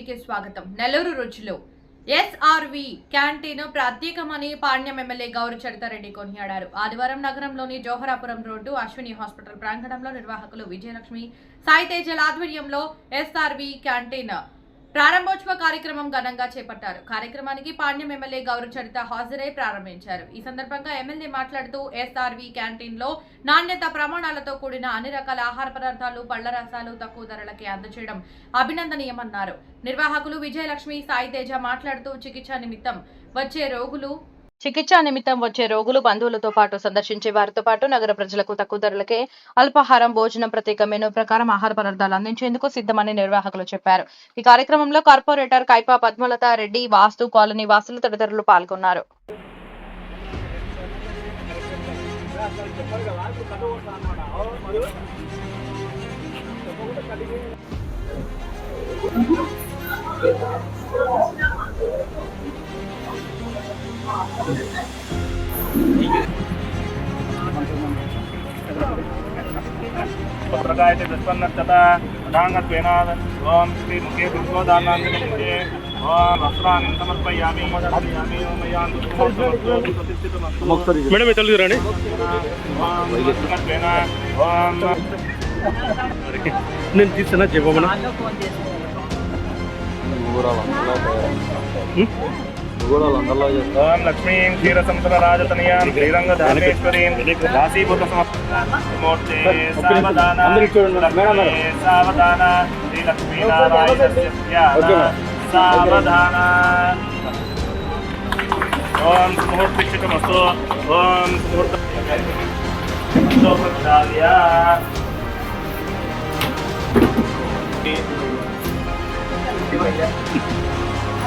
టీవీకి స్వాగతం. నెల్లూరు రుచిలో. ఎస్ఆర్వి క్యాంటీన్ ప్రత్యేకమని పాణ్యం ఎమ్మెల్యే గౌరవ చరితారెడ్డి కొనియాడారు. ఆదివారం నగరంలోని జోహరాపురం రోడ్డు అశ్విని హాస్పిటల్ ప్రాంగణంలో నిర్వాహకులు విజయలక్ష్మి సాయితేజల ఆధ్వర్యంలో ఎస్ఆర్వి క్యాంటీన్ ప్రారంభోత్సవ కార్యక్రమం ఘనంగా చేపట్టారు. కార్యక్రమానికి పాణ్యం ఎమ్మెల్యే గౌరవ చరిత హాజరై ప్రారంభించారు. ఈ సందర్భంగా ఎమ్మెల్యే మాట్లాడుతూ ఎస్ఆర్వి క్యాంటీన్లో నాణ్యత ప్రమాణాలతో కూడిన అన్ని రకాల ఆహార పదార్థాలు పళ్ళ రసాలు తక్కువ ధరలకి అందజేయడం అభినందనీయమన్నారు. నిర్వాహకులు విజయలక్ష్మి సాయి తేజ మాట్లాడుతూ చికిత్స నిమిత్తం వచ్చే రోగులు చికిత్స నిమిత్తం వచ్చే రోగులు బంధువులతో పాటు సందర్శించే వారితో పాటు నగర ప్రజలకు తక్కువ ధరలకే అల్పాహారం భోజనం ప్రత్యేక మెనూ ప్రకారం ఆహార పదార్థాలు అందించేందుకు సిద్ధమని నిర్వాహకులు చెప్పారు. ఈ కార్యక్రమంలో కార్పొరేటర్ కైపా పద్మలత రెడ్డి వాస్తు కాలనీ వాసులు తదితరులు పాల్గొన్నారు. చెప్పకుండా ప్రకాశ ప్రస్పన్నత తటాంగత్వేనాథ ఓం శ్రీ ముఖే దుర్గోదానాందే ఓం వస్త్రాన్ని సమర్పయామి మేడం ఎట్లా చూడండి నేను తీస్తున్నా చెప్పమన్నా ఓం లక్ష్మీం క్షీరసంసరాజతనయాం శ్రీరంగ ధారణేశ్వరీం దాసీభూత సమూర్తే సావధాన సావధాన శ్రీలక్ష్మీనారాయణ సావధాన. ఓం స్ఫూర్తిక్షితమస్తు. ఓం స్ఫూర్త Thank you.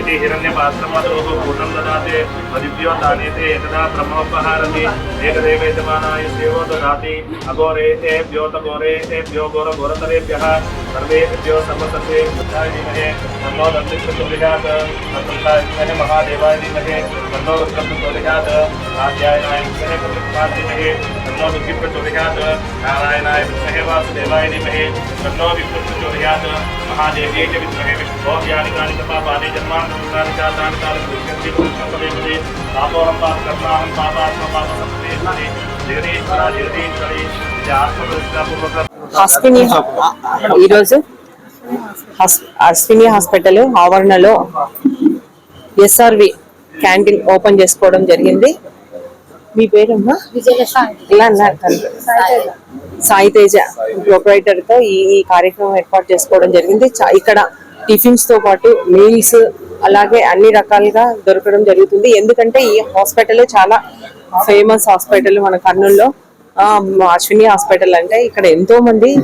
इति हिरण्यपात्रमतोः पूर्णं ददाति मदिभ्यो दानीति एतदा ब्रह्मोपहारति एकदेवेजमानाय शिवो ददाति अघोरेतेभ्यो तघोरेतेभ्यो घोरघोरतरेभ्यः सर्वेभ्यो सर्वसर्वेभ्यः नमो दन्तक्षतुलिजात् दन्तक्षायुष्णे महादेवाय धीमहे तन्नो विष्णुप्रचोदयात् महादेव्यै च विद्महे विष्णुभोग्यानि कानि च पापानि जन्मान्तराणि जातानि कानि भविष्यन्ति भविष्यन्तमेपदे पापोऽहं पापकर्माहं पापात्मा पापसंस्कृते జగదీశ్వర జగదీశ్వరి ఆత్మప్రతిష్టాపూర్వక అశ్విని ఈరోజు హస్- అశ్విని హాస్పిటల్ ఆవరణలో ఎస్ఆర్వి క్యాంటీన్ ఓపెన్ చేసుకోవడం జరిగింది మీ పేరమ్మా ఇలా సాయితేజ తండ్రి. తో ఈ ఈ కార్యక్రమం ఏర్పాటు చేసుకోవడం జరిగింది. చా- ఇక్కడ టిఫిన్స్తో పాటు మీల్స్ అలాగే అన్ని రకాలుగా దొరకడం జరుగుతుంది. ఎందుకంటే ఈ హాస్పిటల్ చాలా ఫేమస్ హాస్పిటల్ మన కర్నూల్లో. అశ్విని హాస్పిటల్ అంటే ఇక్కడ ఎంతో మంది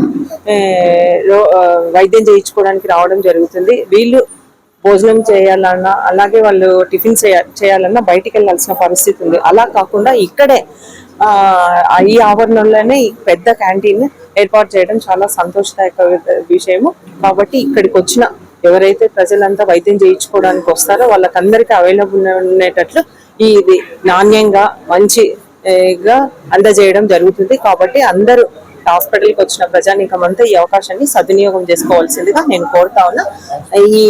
రో- వైద్యం చేయించుకోవడానికి రావడం జరుగుతుంది. వీళ్ళు భోజనం చేయాలన్నా అలాగే వాళ్ళు టిఫిన్ చేయ- చేయాలన్నా బయటికి వెళ్ళాల్సిన పరిస్థితి ఉంది. అలా కాకుండా ఇక్కడే ఈ ఆవరణలోనే పెద్ద క్యాంటీన్ ఏర్పాటు చేయడం చాలా సంతోషదాయక విషయము. కాబట్టి ఇక్కడికి వచ్చిన ఎవరైతే ప్రజలంతా వైద్యం చేయించుకోవడానికి వస్తారో వాళ్ళకందరికీ అవైలబుల్ ఉండేటట్లు ఇది నాణ్యంగా మంచిగా అందజేయడం జరుగుతుంది. కాబట్టి అందరూ హాస్పిటల్కి వచ్చిన ప్రజానీకం అంతా ఈ అవకాశాన్ని సద్వినియోగం చేసుకోవాల్సిందిగా నేను కోరుతా ఉన్నా. ఈ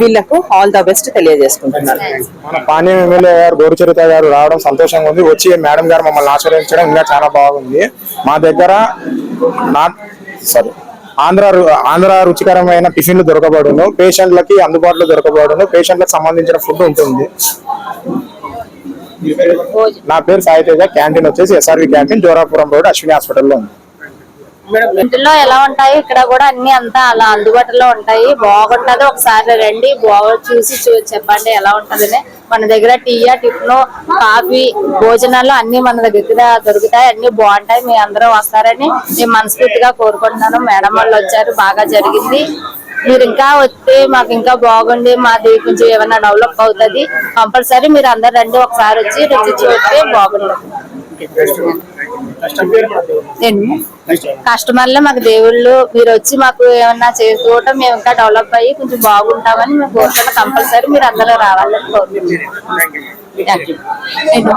వీళ్ళకు ఆల్ ద బెస్ట్ తెలియజేసుకుంటున్నాను. మన పాణ్యం ఎమ్మెల్యే గారు గోరుచరిత గారు రావడం సంతోషంగా ఉంది. వచ్చి మేడం గారు మమ్మల్ని ఆశ్రయించడం ఇంకా చాలా బాగుంది. మా దగ్గర నా సారీ ఆంధ్ర ఆంధ్ర రుచికరమైన టిఫిన్లు దొరకబడును. పేషెంట్లకి అందుబాటులో దొరకబడును. పేషెంట్లకు సంబంధించిన ఫుడ్ ఉంటుంది. నా పేరు సాయి తేజ క్యాంటీన్ వచ్చేసి SRV canteen Jorapuram road Ashwini హాస్పిటల్లో ఉంది. ఇంటిలో ఎలా ఉంటాయి? ఇక్కడ కూడా అన్ని అంతా అలా అందుబాటులో ఉంటాయి. బాగుంటది. ఒకసారి రండి. బాగా చూసి చెప్పండి ఎలా ఉంటదని. మన దగ్గర టీయా టిఫిన్ కాఫీ భోజనాలు అన్ని మన దగ్గర దొరుకుతాయి. అన్ని బాగుంటాయి. మీ అందరూ వస్తారని నేను మనస్ఫూర్తిగా కోరుకుంటున్నాను. మేడం వాళ్ళు వచ్చారు. బాగా జరిగింది. మీరు ఇంకా వస్తే మాకు ఇంకా బాగుండి. మాది కొంచెం ఏమైనా డెవలప్ అవుతుంది. కంపల్సరీ మీరు అందరు రండి. ఒకసారి వచ్చి రుచి చూస్తే బాగుంటుంది. ఏంటి? కస్టమర్లు మాకు దేవుళ్ళు. మీరు వచ్చి మాకు ఏమన్నా చేసుకోవటం మేము ఇంకా డెవలప్ అయ్యి కొంచెం బాగుంటామని మేము కోరుతున్నాం కంపల్సరీ మీరు అందరూ రావాలని Thank you. ఏంటి?